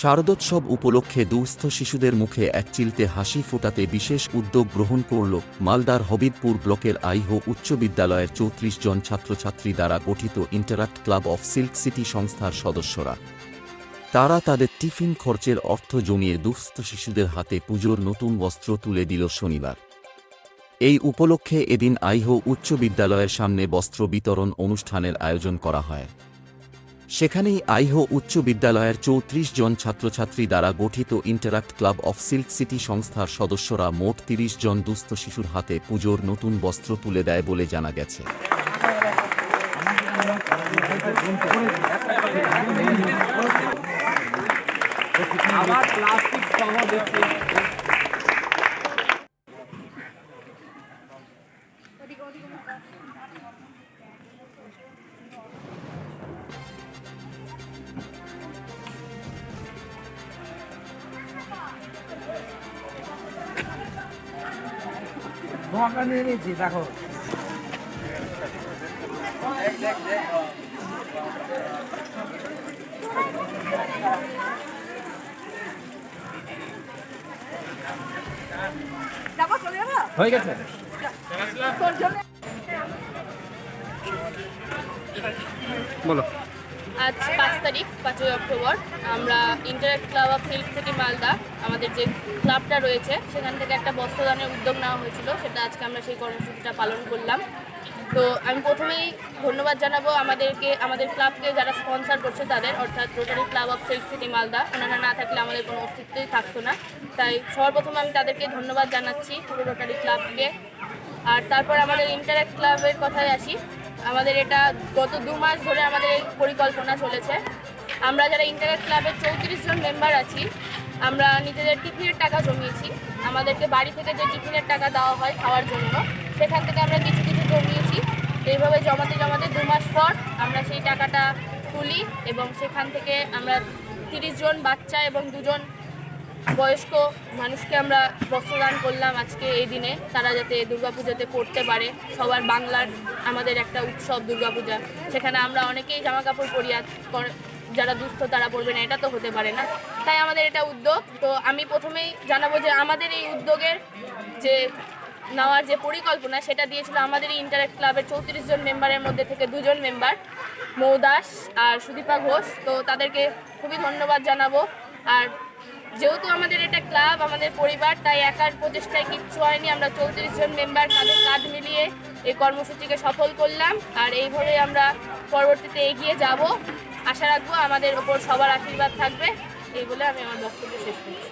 শারদোৎসব উপলক্ষে দুস্থ শিশুদের মুখে এক চিলতে হাসি ফোটাতে বিশেষ উদ্যোগ গ্রহণ করল মালদার হবিবপুর ব্লকের আইহো উচ্চ বিদ্যালয়ের চৌত্রিশ জন ছাত্রছাত্রী দ্বারা গঠিত interact club of silk city সংস্থার সদস্যরা। তারা তাদের টিফিন খরচের অর্থ জমিয়ে দুস্থ শিশুদের হাতে পুজোর নতুন বস্ত্র তুলে দিল শনিবার। এই উপলক্ষে এদিন আইহো উচ্চ বিদ্যালয়ের সামনে বস্ত্র বিতরণ অনুষ্ঠানের আয়োজন করা হয়। সেখানেই আইহো উচ্চ বিদ্যালয়ের চৌত্রিশ জন ছাত্রছাত্রী দ্বারা গঠিত interact club of silk city সংস্থার সদস্যরা মোট তিরিশ জন দুস্থ শিশুর হাতে পুজোর নতুন বস্ত্র তুলে দেয় বলে জানা গেছে। ধোঁয়াটা নিয়ে নিয়েছি দেখো হয়ে গেছে। বলো। আজ পাঁচ তারিখ, পাঁচই অক্টোবর। আমরা interact club of silk city Malda, আমাদের যে ক্লাবটা রয়েছে, সেখান থেকে একটা বস্ত্রদানের উদ্যোগ নেওয়া হয়েছিল। সেটা আজকে আমরা সেই কর্মসূচিটা পালন করলাম। তো আমি প্রথমেই ধন্যবাদ জানাব আমাদেরকে, আমাদের ক্লাবকে যারা স্পন্সর করছে তাদের, অর্থাৎ rotary club of silk city Malda. ওনারা না থাকলে আমাদের কোনো অস্তিত্বই থাকতো না। তাই সর্বপ্রথমে আমি তাদেরকে ধন্যবাদ জানাচ্ছি পুরো রোটারি ক্লাবকে আর তারপর আমাদের ইন্টারেক্ট ক্লাবের কথায় আসি। আমাদের এটা গত দু মাস ধরে আমাদের এই পরিকল্পনা চলেছে। আমরা যারা ইন্টারেক্ট ক্লাবের চৌত্রিশ জন মেম্বার আছি, আমরা নিজেদের টিফিনের টাকা জমিয়েছি। আমাদেরকে বাড়ি থেকে যে টিফিনের টাকা দেওয়া হয় খাওয়ার জন্য, সেখান থেকে আমরা কিছু কিছু জমিয়েছি। এইভাবে জমাতে জমাতে দু মাস পর আমরা সেই টাকাটা তুলি এবং সেখান থেকে আমরা তিরিশ জন বাচ্চা এবং দুজন বয়স্ক মানুষকে আমরা বস্ত্রদান করলাম আজকে এই দিনে। তারা যাতে দুর্গাপূজাতে পড়তে পারে। সবার বাংলার আমাদের একটা উৎসব দুর্গাপূজা। সেখানে আমরা অনেকেই জামা কাপড় পরিয়া যারা দুস্থ তারা পড়বে না, এটা তো হতে পারে না। তাই আমাদের এটা উদ্যোগ। তো আমি প্রথমেই জানাব যে আমাদের এই উদ্যোগের যে নেওয়ার যে পরিকল্পনা, সেটা দিয়েছিল আমাদের এই ইন্টারেক্ট ক্লাবের চৌত্রিশ জন মেম্বারের মধ্যে থেকে দুজন মেম্বার। মৌ দাস আর সুদীপা ঘোষ। তো তাদেরকে খুবই ধন্যবাদ জানাব। আর যেহেতু আমাদের এটা ক্লাব, আমাদের পরিবার, তাই একার প্রচেষ্টায় কিচ্ছু হয়নি। আমরা চৌত্রিশ জন মেম্বার কাদের কাঁধ মিলিয়ে এই কর্মসূচিকে সফল করলাম। আর এইভাবে আমরা পরবর্তীতে এগিয়ে যাব। আশা রাখব আমাদের ওপর সবার আশীর্বাদ থাকবে। এই বলে আমি আমার বক্তব্য শেষ করছি।